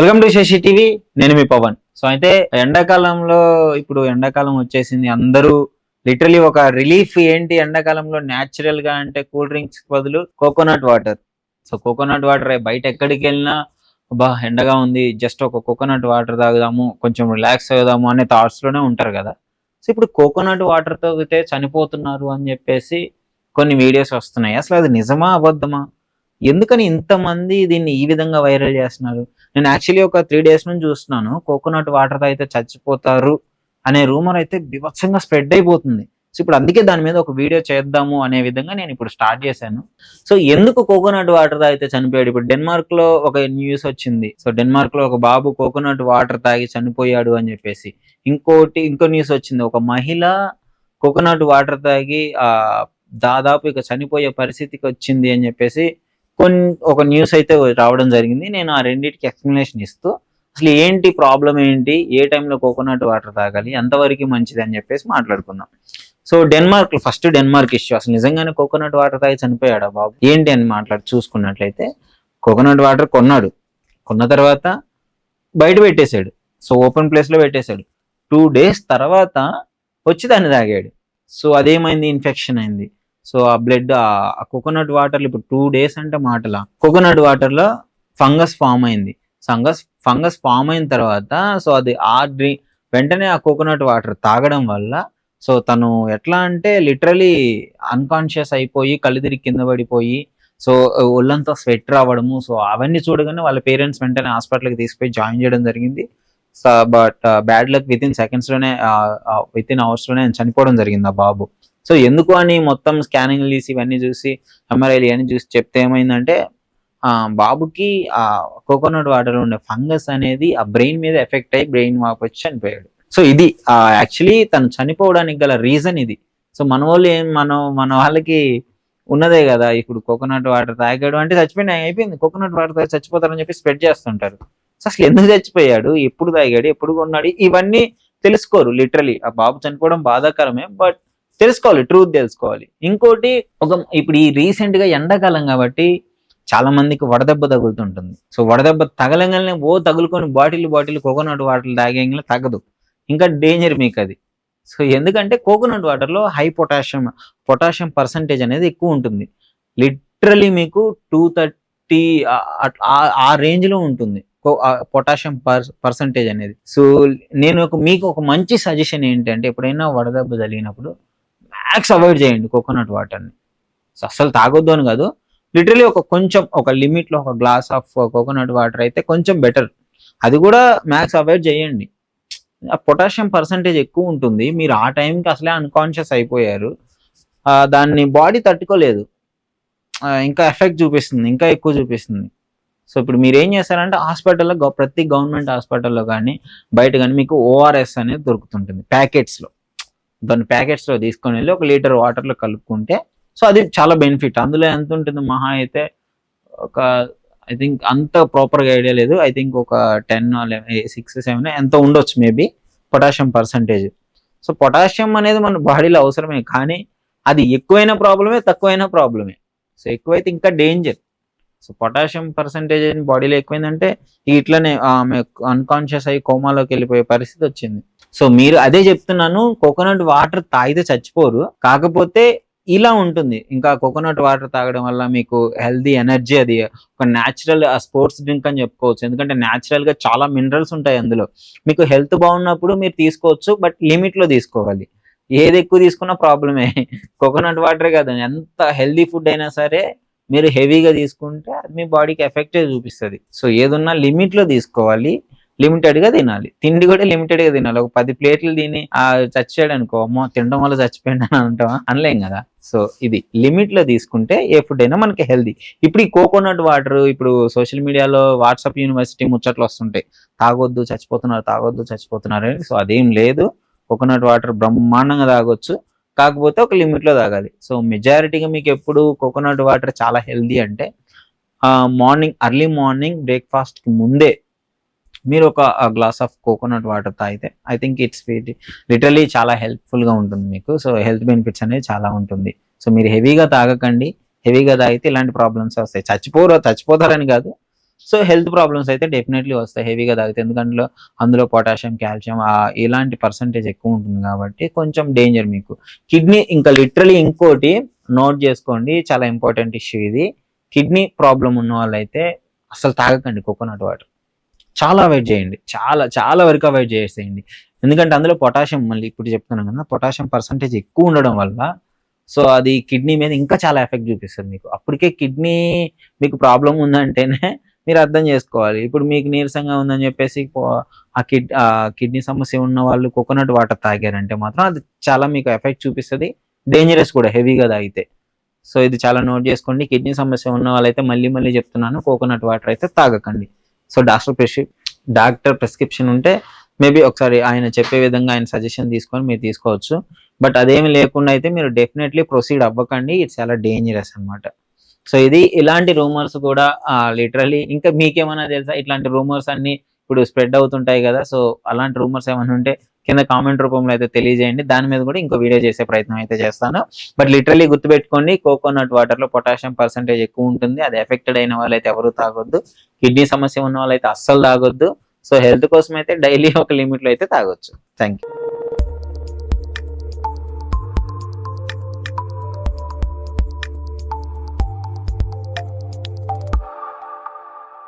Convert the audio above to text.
Welcome to Shashi TV నేను మీ Pawan. So అయితే ఎండాకాలంలో ఇప్పుడు ఎండాకాలం వచ్చేసింది. అందరూ లిటరలీ ఒక రిలీఫ్ ఏంటి? ఎండాకాలంలో న్యాచురల్గా అంటే కూల్ డ్రింక్స్ బదులు coconut water so coconut water బయట ఎక్కడికి వెళ్ళినా బా ఎండగా ఉంది. జస్ట్ ఒక కోకోనట్ వాటర్ తాగుదాము కొంచెం రిలాక్స్ అవుదాము అనే థాట్స్లోనే ఉంటారు కదా. సో ఇప్పుడు కోకోనట్ వాటర్ తాగితే చనిపోతున్నారు అని చెప్పేసి కొన్ని వీడియోస్ వస్తున్నాయి. అసలు అది నిజమా? అబద్ధమా? ఎందుకని ఇంతమంది దీన్ని ఈ విధంగా వైరల్ చేస్తున్నారు? నేను యాక్చువల్లీ ఒక త్రీ డేస్ నుంచి చూస్తున్నాను. కోకోనట్ వాటర్తో అయితే చచ్చిపోతారు అనే రూమర్ అయితే బిభత్సంగా స్ప్రెడ్ అయిపోతుంది. సో ఇప్పుడు అందుకే దాని మీద ఒక వీడియో చేద్దాము అనే విధంగా నేను ఇప్పుడు స్టార్ట్ చేశాను. సో ఎందుకు కోకోనట్ వాటర్ తాగితే చనిపోయాడు? ఇప్పుడు డెన్మార్క్లో ఒక న్యూస్ వచ్చింది. సో డెన్మార్క్లో ఒక బాబు కోకోనట్ వాటర్ తాగి చనిపోయాడు అని చెప్పేసి. ఇంకోటి ఇంకో న్యూస్ వచ్చింది. ఒక మహిళ కోకోనట్ వాటర్ తాగి ఆ దాదాపు ఇక చనిపోయే పరిస్థితికి వచ్చింది అని చెప్పేసి కొన్ని ఒక న్యూస్ అయితే రావడం జరిగింది. నేను ఆ రెండింటికి ఎక్స్ప్లెనేషన్ ఇస్తూ అసలు ఏంటి ప్రాబ్లం ఏంటి? ఏ టైంలో కోకోనట్ వాటర్ తాగాలి? ఎంతవరకు మంచిది అని చెప్పేసి మాట్లాడుకుందాం so Denmark first Denmark issue అసలు నిజంగానే కోకోనట్ వాటర్ తాగి చనిపోయాడా బాబు? ఏంటి అని మాట్లాడి చూసుకున్నట్లయితే కోకోనట్ వాటర్ కొన్నాడు. కొన్న తర్వాత బయట పెట్టేశాడు. సో ఓపెన్ ప్లేస్లో పెట్టేశాడు. టూ డేస్ తర్వాత వచ్చి దాన్ని తాగాడు. సో అదేమైంది? ఇన్ఫెక్షన్ అయింది. సో ఆ బ్లడ్ ఆ కోకోనట్ వాటర్లు ఇప్పుడు టూ డేస్ అంటే మాటల. కోకోనట్ వాటర్లో ఫంగస్ ఫామ్ అయింది. ఫంగస్ ఫంగస్ ఫామ్ అయిన తర్వాత సో అది ఆ డ్రీ వెంటనే ఆ కోకోనట్ వాటర్ తాగడం వల్ల సో తను ఎట్లా అంటే లిటరలీ అన్కాన్షియస్ అయిపోయి కళ్ళు తిరిగి కింద పడిపోయి సో ఒళ్ళంతా స్వెట్ రావడము సో అవన్నీ చూడగానే వాళ్ళ పేరెంట్స్ వెంటనే హాస్పిటల్కి తీసుకుపోయి జాయిన్ చేయడం జరిగింది. But bad luck within సెకండ్స్లోనే విత్ ఇన్ అవర్స్లోనే చనిపోవడం జరిగింది ఆ బాబు. సో ఎందుకు అని మొత్తం స్కానింగ్ తీసి ఇవన్నీ చూసి ఎంఆర్ఐలు ఇవన్నీ చూసి చెప్తే ఏమైందంటే ఆ బాబుకి ఆ కోకోనట్ వాటర్ ఉండే ఫంగస్ అనేది ఆ బ్రెయిన్ మీద ఎఫెక్ట్ అయ్యి బ్రెయిన్ వాక్ వచ్చి చనిపోయాడు. సో ఇది యాక్చువల్లీ తను చనిపోవడానికి గల రీజన్ ఇది. సో మన వాళ్ళు ఏం మనం మన వాళ్ళకి ఉన్నదే కదా ఇప్పుడు కోకోనట్ వాటర్ తాగాడు అంటే చచ్చిపోయిన అయిపోయింది. కోకోనట్ వాటర్ తాగి చచ్చిపోతారని చెప్పి స్ప్రెడ్ చేస్తుంటారు. సో అసలు ఎందుకు చచ్చిపోయాడు? ఎప్పుడు తాగాడు? ఎప్పుడు కొన్నాడు? ఇవన్నీ తెలుసుకోరు లిటరలీ ఆ బాబు చనిపోవడం బాధాకరమే బట్ తెలుసుకోవాలి ట్రూత్ తెలుసుకోవాలి. ఇంకోటి ఒక ఇప్పుడు ఈ రీసెంట్గా ఎండాకాలం కాబట్టి చాలా మందికి వడదెబ్బ తగులుతుంటుంది. సో వడదెబ్బ తగలంగానే ఓ తగులుకొని బాటిల్ బాటిల్ కోకోనట్ వాటర్ తాగేయంగా తగ్గదు. ఇంకా డేంజర్ మీకు అది సో ఎందుకంటే కోకోనట్ వాటర్లో హై పొటాషియం పొటాషియం పర్సంటేజ్ అనేది ఎక్కువ ఉంటుంది. లిటరలీ మీకు టూ థర్టీ ఆ రేంజ్లో ఉంటుంది. పొటాషియం పర్సంటేజ్ అనేది. సో నేను ఒక మీకు ఒక మంచి సజెషన్ ఏంటంటే ఎప్పుడైనా వడదెబ్బ జరిగినప్పుడు మ్యాక్స్ అవాయిడ్ చేయండి కోకోనట్ వాటర్ని. సో అసలు తాగొద్దు అని కాదు. లిటరలీ ఒక కొంచెం ఒక లిమిట్లో ఒక గ్లాస్ ఆఫ్ కోకోనట్ వాటర్ అయితే కొంచెం బెటర్. అది కూడా మ్యాక్స్ అవాయిడ్ చేయండి. ఆ పొటాషియం పర్సంటేజ్ ఎక్కువ ఉంటుంది. మీరు ఆ టైంకి అసలే అన్కాన్షియస్ అయిపోయారు. దాన్ని బాడీ తట్టుకోలేదు. ఇంకా ఎఫెక్ట్ చూపిస్తుంది. ఇంకా ఎక్కువ చూపిస్తుంది. సో ఇప్పుడు మీరు ఏం చేస్తారంటే హాస్పిటల్లో గవ- ప్రతి గవర్నమెంట్ హాస్పిటల్లో కానీ బయట కానీ మీకు ఓఆర్ఎస్ అనేది దొరుకుతుంటుంది ప్యాకెట్స్లో. దాన్ని ప్యాకెట్స్లో తీసుకొని వెళ్ళి ఒక లీటర్ వాటర్లో కలుపుకుంటే సో అది చాలా బెనిఫిట్. అందులో ఎంత ఉంటుంది మహా అయితే ఒక ఐ థింక్ అంత ప్రాపర్గా ఐడియా లేదు. ఐ థింక్ ఒక టెన్ సిక్స్ సెవెన్ ఎంత ఉండొచ్చు maybe potassium percentage. So potassium అనేది మన బాడీలో అవసరమే కానీ అది ఎక్కువైన ప్రాబ్లమే తక్కువైన ప్రాబ్లమే. సో ఎక్కువైతే ఇంకా డేంజర్ సో పొటాషియం పర్సంటేజ్ బాడీలో ఎక్కువైందంటే ఇట్లనే ఆమె అన్కాన్షియస్ అయ్యి కోమాలోకి వెళ్ళిపోయే పరిస్థితి వచ్చింది. సో మీరు అదే చెప్తున్నాను కోకోనట్ వాటర్ తాగితే చచ్చిపోరు. కాకపోతే ఇలా ఉంటుంది. ఇంకా కోకోనట్ వాటర్ తాగడం వల్ల మీకు హెల్దీ ఎనర్జీ అది ఒక న్యాచురల్ స్పోర్ట్స్ డ్రింక్ అని చెప్పుకోవచ్చు. ఎందుకంటే న్యాచురల్గా చాలా మినరల్స్ ఉంటాయి అందులో. మీకు హెల్త్ బాగున్నప్పుడు మీరు తీసుకోవచ్చు బట్ లిమిట్లో తీసుకోవాలి. ఏది ఎక్కువ తీసుకున్నా ప్రాబ్లమే కోకోనట్ వాటర్ కాదు ఎంత హెల్దీ ఫుడ్ అయినా సరే మీరు హెవీగా తీసుకుంటే అది మీ బాడీకి ఎఫెక్టే చూపిస్తుంది. సో ఏదున్నా లిమిట్లో తీసుకోవాలి. లిమిటెడ్గా తినాలి. తిండి కూడా లిమిటెడ్గా తినాలి. ఒక పది ప్లేట్లు తిని ఆ చచ్చాడు అనుకో అమ్మో తినడం వల్ల చచ్చిపోయాడు అని అంటావా? అనలేం కదా. సో ఇది లిమిట్లో తీసుకుంటే ఏ ఫుడ్ అయినా మనకి హెల్దీ ఇప్పుడు ఈ కోకోనట్ వాటర్ ఇప్పుడు సోషల్ మీడియాలో వాట్సాప్ యూనివర్సిటీ ముచ్చట్లు వస్తుంటాయి. తాగొద్దు చచ్చిపోతున్నారు తాగొద్దు చచ్చిపోతున్నారు అని. సో అదేం లేదు. కోకోనట్ వాటర్ బ్రహ్మాండంగా తాగొచ్చు. కాకపోతే ఒక లిమిట్లో తాగాలి. సో మెజారిటీగా మీకు ఎప్పుడు కోకోనట్ వాటర్ చాలా హెల్దీ అంటే మార్నింగ్ అర్లీ మార్నింగ్ బ్రేక్ఫాస్ట్కి ముందే మీరు ఒక గ్లాస్ ఆఫ్ కోకోనట్ వాటర్ తాగితే ఐ థింక్ ఇట్స్ లిటరలీ చాలా హెల్ప్ఫుల్గా ఉంటుంది మీకు. సో హెల్త్ బెనిఫిట్స్ అనేది చాలా ఉంటుంది. సో మీరు హెవీగా తాగకండి. హెవీగా తాగితే ఇలాంటి ప్రాబ్లమ్స్ వస్తాయి. చచ్చిపోరు చచ్చిపోతారని కాదు. సో హెల్త్ ప్రాబ్లమ్స్ అయితే డెఫినెట్లీ వస్తాయి హెవీగా తాగితే. ఎందుకంటే అందులో పొటాషియం కాల్షియం ఇలాంటి పర్సంటేజ్ ఎక్కువ ఉంటుంది కాబట్టి కొంచెం డేంజర్ మీకు. కిడ్నీ ఇంకా లిటరలీ ఇంకోటి నోట్ చేసుకోండి. చాలా ఇంపార్టెంట్ ఇష్యూ ఇది. కిడ్నీ ప్రాబ్లం ఉన్న వాళ్ళైతే అసలు తాగకండి కోకోనట్ వాటర్ చాలా అవాయిడ్ చేయండి. చాలా చాలా వరకు అవాయిడ్ చేసేయండి. ఎందుకంటే అందులో పొటాషియం మళ్ళీ ఇప్పుడు చెప్తున్నాను కదా పొటాషియం పర్సంటేజ్ ఎక్కువ ఉండడం వల్ల సో అది కిడ్నీ మీద ఇంకా చాలా ఎఫెక్ట్ చూపిస్తుంది మీకు. అప్పటికే కిడ్నీ మీకు ప్రాబ్లం ఉందంటేనే మీరు అర్థం చేసుకోవాలి. ఇప్పుడు మీకు నీరసంగా ఉందని చెప్పేసి ఆ కిడ్ ఆ కిడ్నీ సమస్య ఉన్న వాళ్ళు కోకోనట్ వాటర్ తాగారంటే మాత్రం అది చాలా మీకు ఎఫెక్ట్ చూపిస్తుంది. డేంజరస్ కూడా హెవీగా తాగితే. సో ఇది చాలా నోట్ చేసుకోండి. కిడ్నీ సమస్య ఉన్న వాళ్ళైతే మళ్ళీ మళ్ళీ చెప్తున్నాను కోకోనట్ వాటర్ అయితే తాగకండి. సో డాక్టర్ ప్రిస్క్రి డాక్టర్ ప్రిస్క్రిప్షన్ ఉంటే మేబీ ఒకసారి ఆయన చెప్పే విధంగా ఆయన సజెషన్ తీసుకొని మీరు తీసుకోవచ్చు. బట్ అదేమి లేకుండా అయితే మీరు డెఫినెట్లీ ప్రొసీడ్ అవ్వకండి. ఇట్స్ చాలా డేంజరస్ అన్నమాట. సో ఇది ఇలాంటి రూమర్స్ కూడా లిటరలీ ఇంకా మీకేమైనా తెలుసా? ఇట్లాంటి రూమర్స్ అన్ని ఇప్పుడు స్ప్రెడ్ అవుతుంటాయి కదా. సో అలాంటి రూమర్స్ ఏమైనా ఉంటే కింద కామెంట్ రూపంలో అయితే తెలియజేయండి. దాని మీద కూడా ఇంకో వీడియో చేసే ప్రయత్నం అయితే చేస్తాను. బట్ లిటరలీ గుర్తుపెట్టుకోండి కోకోనట్ వాటర్లో పొటాషియం పర్సంటేజ్ ఎక్కువ ఉంటుంది. అది ఎఫెక్టెడ్ అయిన వాళ్ళైతే ఎవరు తాగొద్దు. కిడ్నీ సమస్య ఉన్న వాళ్ళైతే అస్సలు తాగొద్దు. సో హెల్త్ కోసం అయితే డైలీ ఒక లిమిట్లో అయితే తాగొచ్చు. Thank you